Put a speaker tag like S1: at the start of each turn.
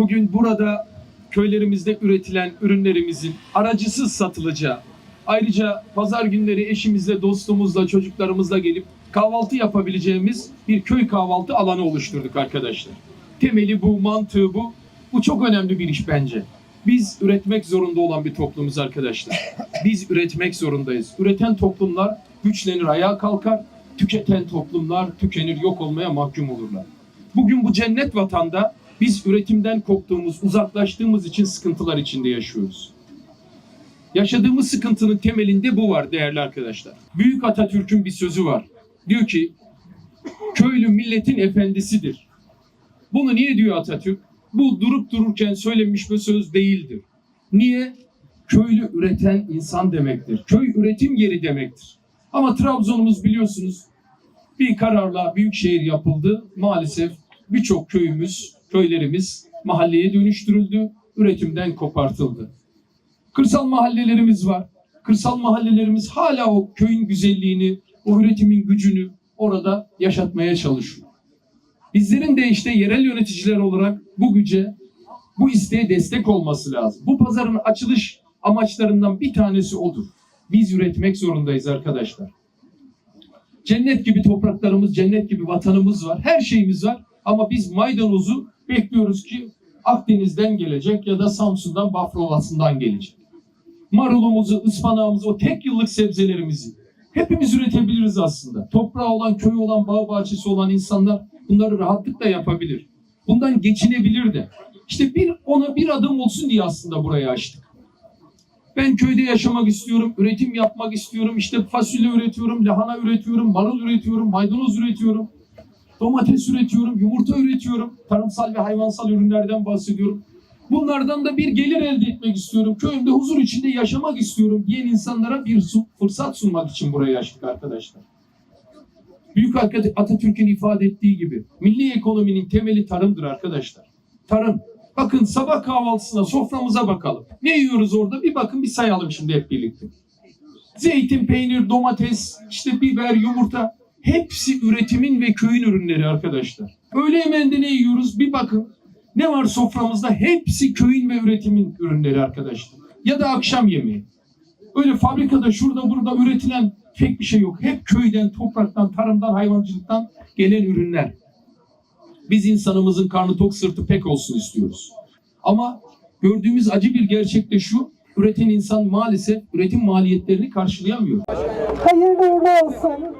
S1: Bugün burada köylerimizde üretilen ürünlerimizin aracısız satılacağı, ayrıca pazar günleri eşimizle, dostumuzla, çocuklarımızla gelip kahvaltı yapabileceğimiz bir köy kahvaltı alanı oluşturduk arkadaşlar. Temeli bu, mantığı bu. Bu çok önemli bir iş bence. Biz üretmek zorunda olan bir toplumuz arkadaşlar. Biz üretmek zorundayız. Üreten toplumlar güçlenir, ayağa kalkar. Tüketen toplumlar tükenir, yok olmaya mahkum olurlar. Bugün bu cennet vatanda biz üretimden koptuğumuz, uzaklaştığımız için sıkıntılar içinde yaşıyoruz. Yaşadığımız sıkıntının temelinde bu var değerli arkadaşlar. Büyük Atatürk'ün bir sözü var. Diyor ki, köylü milletin efendisidir. Bunu niye diyor Atatürk? Bu durup dururken söylenmiş bir söz değildir. Niye? Köylü üreten insan demektir. Köy üretim yeri demektir. Ama Trabzon'umuz biliyorsunuz bir kararla büyük şehir yapıldı. Maalesef birçok köyümüz, köylerimiz mahalleye dönüştürüldü, üretimden kopartıldı. Kırsal mahallelerimiz var. Kırsal mahallelerimiz hala o köyün güzelliğini, o üretimin gücünü orada yaşatmaya çalışıyor. Bizlerin de işte yerel yöneticiler olarak bu güce, bu isteğe destek olması lazım. Bu pazarın açılış amaçlarından bir tanesi odur. Biz üretmek zorundayız arkadaşlar. Cennet gibi topraklarımız, cennet gibi vatanımız var. Her şeyimiz var. Ama biz maydanozu bekliyoruz ki Akdeniz'den gelecek ya da Samsun'dan, Bafra gelecek. Marulumuzu, ıspanağımızı, o tek yıllık sebzelerimizi hepimiz üretebiliriz aslında. Toprağı olan, köyü olan, bağ bahçesi olan insanlar bunları rahatlıkla yapabilir. Bundan geçinebilir de. İşte bir ona bir adım olsun diye aslında burayı açtık. Ben köyde yaşamak istiyorum, üretim yapmak istiyorum. İşte fasulye üretiyorum, lahana üretiyorum, marul üretiyorum, maydanoz üretiyorum. Domates üretiyorum, yumurta üretiyorum. Tarımsal ve hayvansal ürünlerden bahsediyorum. Bunlardan da bir gelir elde etmek istiyorum. Köyümde huzur içinde yaşamak istiyorum diyen insanlara bir fırsat sunmak için burayı açtık arkadaşlar. Büyük At- Atatürk'ün ifade ettiği gibi milli ekonominin temeli tarımdır arkadaşlar. Tarım. Bakın sabah kahvaltısına soframıza bakalım. Ne yiyoruz orada? Bir bakın bir sayalım şimdi hep birlikte. Zeytin, peynir, domates, işte biber, yumurta. Hepsi üretimin ve köyün ürünleri arkadaşlar. Öğle yemeğinde ne yiyoruz? Bir bakın. Ne var soframızda? Hepsi köyün ve üretimin ürünleri arkadaşlar. Ya da akşam yemeği. Öyle fabrikada şurada burada üretilen pek bir şey yok. Hep köyden, topraktan, tarımdan, hayvancılıktan gelen ürünler. Biz insanımızın karnı tok sırtı pek olsun istiyoruz. Ama gördüğümüz acı bir gerçek de şu. Üreten insan maalesef üretim maliyetlerini karşılayamıyor.
S2: Hayırlı olsun.